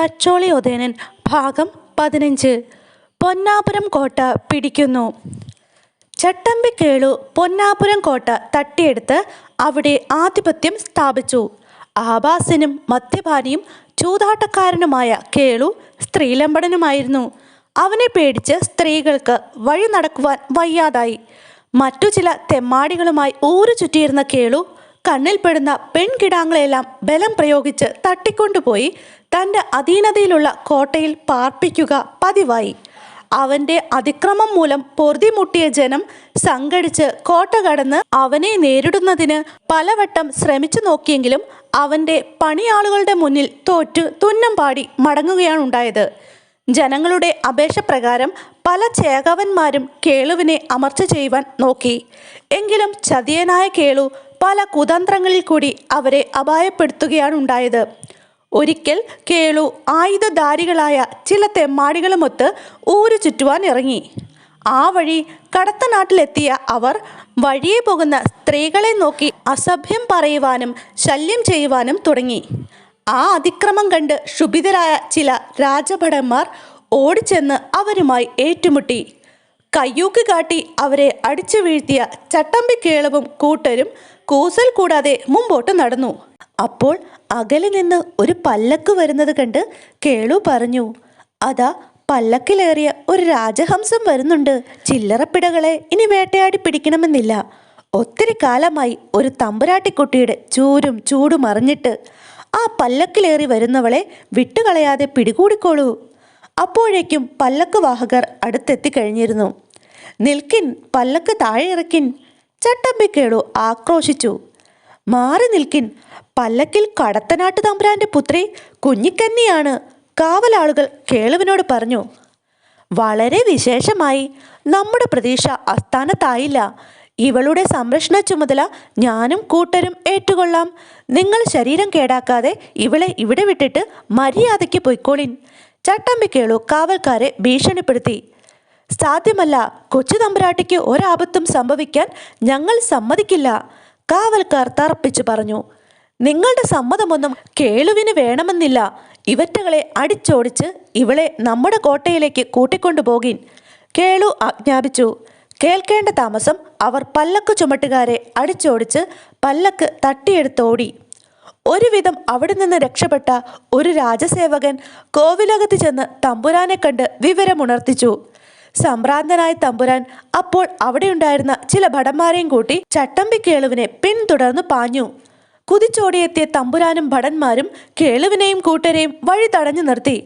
തച്ചോളി ഉദയനൻ ഭാഗം പതിനഞ്ച്. പൊന്നാപുരം കോട്ട പിടിക്കുന്നു. ചട്ടമ്പി കേളു പൊന്നാപുരം കോട്ട തട്ടിയെടുത്ത് അവിടെ ആധിപത്യം സ്ഥാപിച്ചു. ആഭാസനും മദ്യപാനിയും ചൂതാട്ടക്കാരനുമായ കേളു സ്ത്രീലമ്പടനുമായിരുന്നു. അവനെ പേടിച്ച് സ്ത്രീകൾക്ക് വഴി നടക്കുവാൻ വയ്യാതായി. മറ്റു ചില തെമ്മാടികളുമായി ഊരു ചുറ്റിയിരുന്ന കേളു കണ്ണിൽപ്പെടുന്ന പെൺകിടാങ്ങളെല്ലാം ബലം പ്രയോഗിച്ച് തട്ടിക്കൊണ്ടുപോയി തന്റെ അധീനതയിലുള്ള കോട്ടയിൽ പാർപ്പിക്കുക പതിവായി. അവന്റെ അതിക്രമം മൂലം പൊറുതിമുട്ടിയ ജനം സംഘടിച്ച് കോട്ട കടന്ന് അവനെ നേരിടുന്നതിന് പലവട്ടം ശ്രമിച്ചു നോക്കിയെങ്കിലും അവന്റെ പണിയാളുകളുടെ മുന്നിൽ തോറ്റു തുന്നം പാടി മടങ്ങുകയാണ് ഉണ്ടായത്. ജനങ്ങളുടെ അപേക്ഷപ്രകാരം പല ചേകവന്മാരും കേളുവിനെ അമർച്ച ചെയ്യുവാൻ നോക്കി. എങ്കിലും ചതിയനായ കേളു പല കുതന്ത്രങ്ങളിൽ കൂടി അവരെ അപായപ്പെടുത്തുകയാണ് ഉണ്ടായത്. ഒരിക്കൽ കേളു ആയുധധാരികളായ ചില തെമ്മാടികളുമൊത്ത് ഊരു ചുറ്റുവാൻ ഇറങ്ങി. ആ വഴി കടത്തനാട്ടിലെത്തിയ അവർ വഴിയെ പോകുന്ന സ്ത്രീകളെ നോക്കി അസഭ്യം പറയുവാനും ശല്യം ചെയ്യുവാനും തുടങ്ങി. ആ അതിക്രമം കണ്ട് ക്ഷുഭിതരായ ചില രാജഭടന്മാർ ഓടിച്ചെന്ന് അവരുമായി ഏറ്റുമുട്ടി. കയ്യൂക്ക് കാട്ടി അവരെ അടിച്ചു വീഴ്ത്തിയ ചട്ടമ്പി കേളവും കൂട്ടരും കൂസൽ കൂടാതെ മുമ്പോട്ട് നടന്നു. അപ്പോൾ അകലെ നിന്ന് ഒരു പല്ലക്ക് വരുന്നത് കണ്ട് കേളു പറഞ്ഞു അതാ പല്ലക്കിലേറിയ ഒരു രാജഹംസം വരുന്നുണ്ട്. ചില്ലറപ്പിടകളെ ഇനി വേട്ടയാടി പിടിക്കണമെന്നില്ല. ഒത്തിരി കാലമായി ഒരു തമ്പുരാട്ടിക്കുട്ടിയുടെ ചൂരും ചൂടും അറിഞ്ഞിട്ട് ആ പല്ലക്കിലേറി വരുന്നവളെ വിട്ടുകളയാതെ പിടികൂടിക്കോളൂ. അപ്പോഴേക്കും പല്ലക്ക് വാഹകർ അടുത്തെത്തിക്കഴിഞ്ഞിരുന്നു നിൽക്കിൻ പല്ലക്ക് താഴെ ഇറക്കിൻ. ചട്ടമ്പി കേളു ആക്രോശിച്ചു. മാറി നിൽക്കിൻ പല്ലക്കിൽ കടത്തനാട്ട് തമ്പുരാന്റെ പുത്രി കുഞ്ഞിക്കന്നിയാണ്. കാവലാളുകൾ കേളുവിനോട് പറഞ്ഞു വളരെ വിശേഷമായി. നമ്മുടെ പ്രതീക്ഷ അസ്ഥാനത്തായില്ല ഇവളുടെ സംരക്ഷണ ചുമതല ഞാനും കൂട്ടരും ഏറ്റുകൊള്ളാം. നിങ്ങൾ ശരീരം കേടാക്കാതെ ഇവളെ ഇവിടെ വിട്ടിട്ട് മര്യാദയ്ക്ക് പൊയ്ക്കോളിൻ. ചട്ടമ്പി കേളു കാവൽക്കാരെ ഭീഷണിപ്പെടുത്തി സാധ്യമല്ല. കൊച്ചു തമ്പുരാട്ടിക്ക് ഒരാപത്തും സംഭവിക്കാൻ ഞങ്ങൾ സമ്മതിക്കില്ല. കാവൽക്കാർ തറപ്പിച്ചു പറഞ്ഞു നിങ്ങളുടെ സമ്മതമൊന്നും കേളുവിന് വേണമെന്നില്ല. ഇവറ്റകളെ അടിച്ചോടിച്ച് ഇവളെ നമ്മുടെ കോട്ടയിലേക്ക് കൂട്ടിക്കൊണ്ടുപോകിൻ. കേളു ആജ്ഞാപിച്ചു. കേൾക്കേണ്ട താമസം അവർ പല്ലക്ക് ചുമട്ടുകാരെ അടിച്ചോടിച്ച് പല്ലക്ക് തട്ടിയെടുത്തോടി. ഒരുവിധം അവിടെ നിന്ന് രക്ഷപ്പെട്ട ഒരു രാജസേവകൻ കോവിലകത്ത് ചെന്ന് തമ്പുരാനെ കണ്ട് വിവരമുണർത്തിച്ചു. സംഭ്രാന്തനായ തമ്പുരാൻ അപ്പോൾ അവിടെയുണ്ടായിരുന്ന ചില ഭടന്മാരെയും കൂട്ടി ചട്ടമ്പി കേളുവിനെ പിന്തുടർന്ന് പാഞ്ഞു. കുതിച്ചോടിയെത്തിയ തമ്പുരാനും ഭടന്മാരും കേളുവിനെയും കൂട്ടരെയും വഴി തടഞ്ഞു നിർത്തി.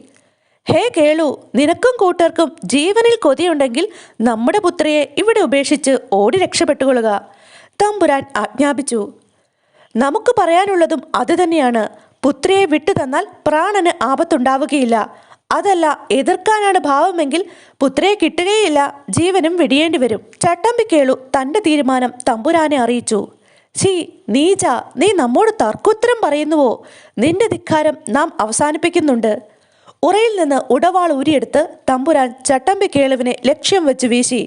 ഹേ കേളു നിനക്കും കൂട്ടർക്കും ജീവനിൽ കൊതിയുണ്ടെങ്കിൽ നമ്മുടെ പുത്രയെ ഇവിടെ ഉപേക്ഷിച്ച് ഓടി രക്ഷപ്പെട്ടുകൊള്ളുക. തമ്പുരാൻ ആജ്ഞാപിച്ചു. നമുക്ക് പറയാനുള്ളതും അത് തന്നെയാണ്. പുത്രിയെ വിട്ടു തന്നാൽ പ്രാണന് ആപത്തുണ്ടാവുകയില്ല. അതല്ല എതിർക്കാനാണ് ഭാവമെങ്കിൽ പുത്രയെ കിട്ടുകയില്ല ജീവനും വെടിയേണ്ടി വരും ചട്ടമ്പി കേളു തന്റെ തീരുമാനം തമ്പുരാനെ അറിയിച്ചു. ഛീ നീജ നീ നമ്മോട് തർക്കുത്തരം പറയുന്നുവോ? നിന്റെ ധിക്കാരം നാം അവസാനിപ്പിക്കുന്നുണ്ട്. ഉറയിൽ നിന്ന് ഉടവാൾ ഊരിയെടുത്ത് തമ്പുരാൻ ചട്ടമ്പി കേളുവിനെ ലക്ഷ്യം വെച്ച് വീശി.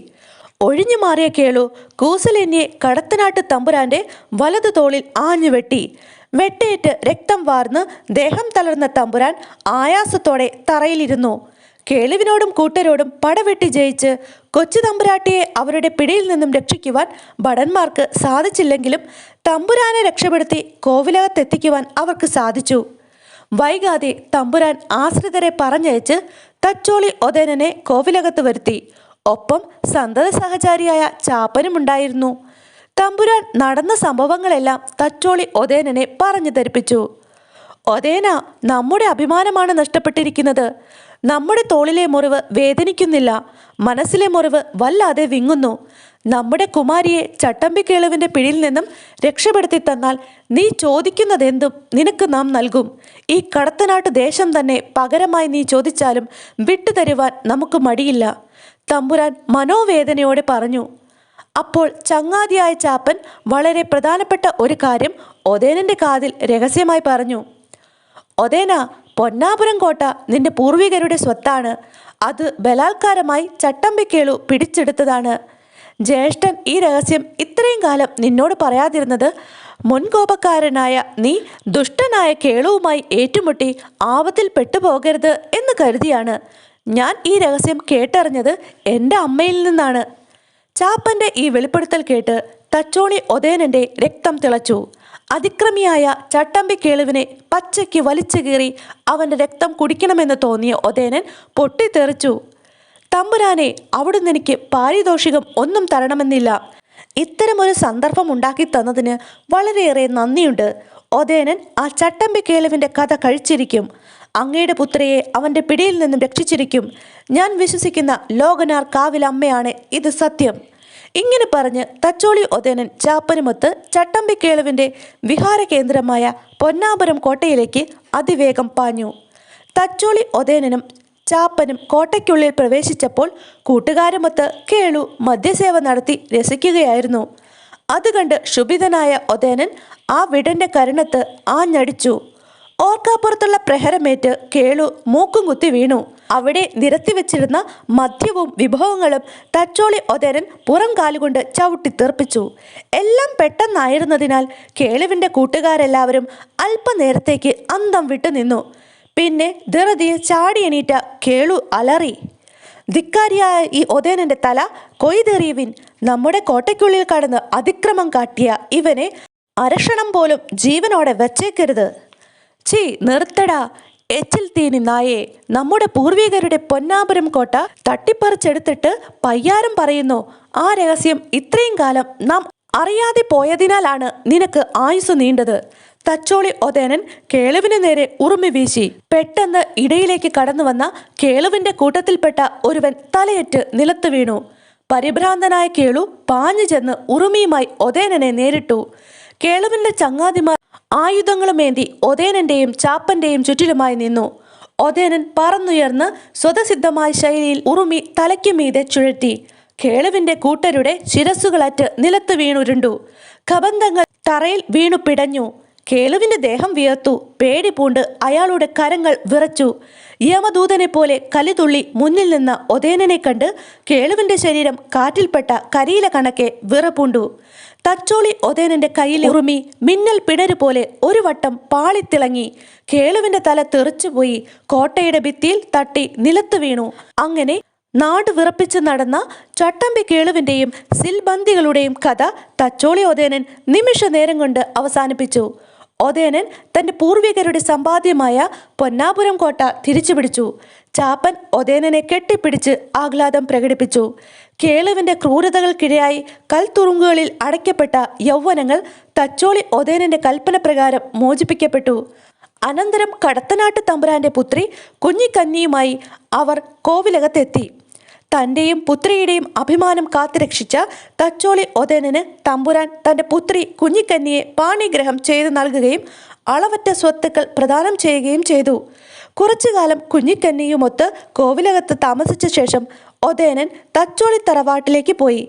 ഒഴിഞ്ഞു മാറിയ കേളു കൂസലെന്നിയെ കടത്തനാട്ട് തമ്പുരാന്റെ വലതു തോളിൽ ആഞ്ഞു വെട്ടി. വെട്ടേറ്റ് രക്തം വാർന്ന് ദേഹം തളർന്ന തമ്പുരാൻ ആയാസത്തോടെ തറയിലിരുന്നു. കേളുവിനോടും കൂട്ടരോടും പടവെട്ടി ജയിച്ച് കൊച്ചു തമ്പുരാട്ടിയെ അവരുടെ പിടിയിൽ നിന്നും രക്ഷിക്കുവാൻ ഭടന്മാർക്ക് സാധിച്ചില്ലെങ്കിലും തമ്പുരാനെ രക്ഷപ്പെടുത്തി കോവിലകത്തെത്തിക്കുവാൻ അവർക്ക് സാധിച്ചു. വൈകാതെ തമ്പുരാൻ ആശ്രിതരെ പറഞ്ഞയച്ച് തച്ചോളി ഒതേനനെ കോവിലകത്ത് വരുത്തി. ഒപ്പം സന്തത സഹചാരിയായ ചാപ്പനുമുണ്ടായിരുന്നു തമ്പുരാൻ നടന്ന സംഭവങ്ങളെല്ലാം തച്ചോളി ഒതേനനെ പറഞ്ഞു ധരിപ്പിച്ചു. ഒതേന നമ്മുടെ അഭിമാനമാണ് നഷ്ടപ്പെട്ടിരിക്കുന്നത്. നമ്മുടെ തോളിലെ മുറിവ് വേദനിക്കുന്നില്ല. മനസ്സിലെ മുറിവ് വല്ലാതെ വിങ്ങുന്നു. നമ്മുടെ കുമാരിയെ ചട്ടമ്പിക്കേളുവിന്റെ പിടിയിൽ നിന്നും രക്ഷപ്പെടുത്തി തന്നാൽ നീ ചോദിക്കുന്നതെന്തും നിനക്ക് നാം നൽകും. ഈ കടത്തനാട്ട് ദേശം തന്നെ പകരമായി നീ ചോദിച്ചാലും വിട്ടുതരുവാൻ നമുക്ക് മടിയില്ല. തമ്പുരാൻ മനോവേദനയോടെ പറഞ്ഞു. അപ്പോൾ ചങ്ങാതിയായ ചാപ്പൻ വളരെ പ്രധാനപ്പെട്ട ഒരു കാര്യം ഒതേനന്റെ കാതിൽ രഹസ്യമായി പറഞ്ഞു. ഒതേന പൊന്നാപുരം കോട്ട നിന്റെ പൂർവികരുടെ സ്വത്താണ്. അത് ബലാത്കാരമായി ചട്ടമ്പിക്കേളു പിടിച്ചെടുത്തതാണ്. ജ്യേഷ്ഠൻ ഈ രഹസ്യം ഇത്രയും കാലം നിന്നോട് പറയാതിരുന്നത് മുൻകോപക്കാരനായ നീ ദുഷ്ടനായ കേളുവുമായി ഏറ്റുമുട്ടി ആപത്തിൽ പെട്ടുപോകരുത് എന്ന് കരുതിയാണ്. ഞാൻ ഈ രഹസ്യം കേട്ടറിഞ്ഞത് എന്റെ അമ്മയിൽ നിന്നാണ്. ചാപ്പന്റെ ഈ വെളിപ്പെടുത്തൽ കേട്ട് തച്ചോണി ഒതേനന്റെ രക്തം തിളച്ചു. അതിക്രമിയായ ചട്ടമ്പി കേളുവിനെ പച്ചയ്ക്ക് വലിച്ചു കീറി അവന്റെ രക്തം കുടിക്കണമെന്ന് തോന്നിയ ഒതേനൻ പൊട്ടിത്തെറിച്ചു. തമ്പുരാനെ അവിടുന്ന് എനിക്ക് പാരിതോഷികം ഒന്നും തരണമെന്നില്ല. ഇത്തരമൊരു സന്ദർഭം ഉണ്ടാക്കി തന്നതിന് വളരെയേറെ നന്ദിയുണ്ട് ഒതേനൻ ആ ചട്ടമ്പി കേളുവിന്റെ കഥ കഴിച്ചിരിക്കും. അങ്ങയുടെ പുത്രയെ അവന്റെ പിടിയിൽ നിന്നും രക്ഷിച്ചിരിക്കും. ഞാൻ വിശ്വസിക്കുന്ന ലോകനാർ കാവിലമ്മയാണ് ഇത് സത്യം. ഇങ്ങനെ പറഞ്ഞ് തച്ചോളി ഒതേനൻ ചാപ്പനുമൊത്ത് ചട്ടമ്പി കേളുവിന്റെ വിഹാര കേന്ദ്രമായ പൊന്നാപുരം കോട്ടയിലേക്ക് അതിവേഗം പാഞ്ഞു. തച്ചോളി ഒതേനനും ചാപ്പനും കോട്ടയ്ക്കുള്ളിൽ പ്രവേശിച്ചപ്പോൾ കൂട്ടുകാരുമൊത്ത് കേളു മദ്യസേവ നടത്തി രസിക്കുകയായിരുന്നു. അത് കണ്ട് ക്ഷുഭിതനായ ഒതേനൻ ആ വിടന്റെ കരുണത്ത് ആഞ്ഞടിച്ചു. ഓർക്കാപ്പുറത്തുള്ള പ്രഹരമേറ്റ് കേളു മൂക്കും കുത്തി വീണു. അവിടെ നിരത്തി വെച്ചിരുന്ന മദ്യവും വിഭവങ്ങളും തച്ചോളി ഒതരൻ പുറം കാലുകൊണ്ട് ചവിട്ടി തീർപ്പിച്ചു. എല്ലാം പെട്ടെന്നായിരുന്നതിനാൽ കേളുവിന്റെ കൂട്ടുകാരെല്ലാവരും അല്പനേരത്തേക്ക് അന്തം വിട്ടു നിന്നു. പിന്നെ ധൃതിയിൽ ചാടിയെണീറ്റ കേളു അലറി. ധിക്കാരിയായ ഈ ഒതേനന്റെ തല കൊയ്തെറിയവിൻ. നമ്മുടെ കോട്ടയ്ക്കുള്ളിൽ കടന്ന് അതിക്രമം കാട്ടിയ ഇവനെ അരക്ഷണം പോലും ജീവനോടെ വച്ചേക്കരുത്. ചീ നിർത്തടാ. എച്ചിൽ തീനി നായേ. നമ്മുടെ പൂർവികരുടെ പൊന്നാപുരം കോട്ട തട്ടിപ്പറിച്ചെടുത്തിട്ട് പയ്യാരം പറയുന്നു. ആ രഹസ്യം ഇത്രയും കാലം നാം അറിയാതെ പോയതിനാലാണ് നിനക്ക് ആയുസ് നീണ്ടത്. തച്ചോളി ഒതേനൻ കേളുവിന് നേരെ ഉറുമി വീശി. പെട്ടെന്ന് ഇടയിലേക്ക് കടന്നു വന്ന കേളുവിന്റെ കൂട്ടത്തിൽപ്പെട്ട ഒരുവൻ തലയറ്റ് നിലത്ത് വീണു. പരിഭ്രാന്തനായ കേളു പാഞ്ഞു ചെന്ന് ഉറുമിയുമായി ഒതേനനെ നേരിട്ടു. കേളുവിന്റെ ചങ്ങാതിമാർ ആയുധങ്ങളുമേന്തി ഒതേനന്റെയും ചാപ്പന്റെയും ചുറ്റിലുമായി നിന്നു. ഒതേനൻ പറന്നുയർന്ന് സ്വതസിദ്ധമായ ശൈലിയിൽ ഉറുമി തലയ്ക്ക് മീതെ ചുഴറ്റി. കേളുവിന്റെ കൂട്ടരുടെ ശിരസ്സുകളറ്റ് നിലത്ത് വീണുരുണ്ടു. കബന്ധങ്ങൾ തറയിൽ വീണു പിടഞ്ഞു കേളുവിന്റെ ദേഹം വിയർത്തു. പേടി പൂണ്ട് അയാളുടെ കരങ്ങൾ വിറച്ചു. യമദൂതനെ പോലെ കലിതുള്ളി മുന്നിൽ നിന്ന ഒതേനനെ കണ്ട് കേളുവിന്റെ ശരീരം കാറ്റിൽപ്പെട്ട കരിയില കണക്കെ വിറപൂണ്ടു തച്ചോളി ഒതേനന്റെ കയ്യിൽ ഉറുമി മിന്നൽ പിടര് പോലെ ഒരു വട്ടം പാളിത്തിളങ്ങി. കേളുവിന്റെ തല തെറിച്ചുപോയി കോട്ടയുടെ ഭിത്തിയിൽ തട്ടി നിലത്ത് വീണു. അങ്ങനെ നാട് വിറപ്പിച്ച് നടന്ന ചട്ടമ്പി കേളുവിന്റെയും സിൽബന്ദികളുടെയും കഥ തച്ചോളി ഒതേനൻ നിമിഷ നേരം കൊണ്ട് അവസാനിപ്പിച്ചു. ഒതേനൻ തന്റെ പൂർവികരുടെ സമ്പാദ്യമായ പൊന്നാപുരം കോട്ട തിരിച്ചുപിടിച്ചു. ചാപ്പൻ ഒതേനനെ കെട്ടിപ്പിടിച്ച് ആഹ്ലാദം പ്രകടിപ്പിച്ചു. കേളുവിന്റെ ക്രൂരതകൾക്കിരയായി കൽത്തുറുങ്കുകളിൽ അടയ്ക്കപ്പെട്ട യൗവനങ്ങൾ തച്ചോളി ഒതേനന്റെ കൽപ്പന പ്രകാരം മോചിപ്പിക്കപ്പെട്ടു. അനന്തരം കടത്തനാട്ട് തമ്പുരാന്റെ പുത്രി കുഞ്ഞിക്കന്നിയുമായി അവർ കോവിലകത്തെത്തി. തന്റെയും പുത്രിയുടെയും അഭിമാനം കാത്തുരക്ഷിച്ച തച്ചോളി ഒതേനന് തമ്പുരാൻ തന്റെ പുത്രി കുഞ്ഞിക്കന്നിയെ പാണിഗ്രഹം ചെയ്തു നൽകുകയും അളവറ്റ സ്വത്തുക്കൾ പ്രദാനം ചെയ്യുകയും ചെയ്തു. കുറച്ചു കാലം കുഞ്ഞിക്കന്നിയുമൊത്ത് കോവിലകത്ത് താമസിച്ച ശേഷം ഒതേനൻ തച്ചോളി തറവാട്ടിലേക്ക് പോയി.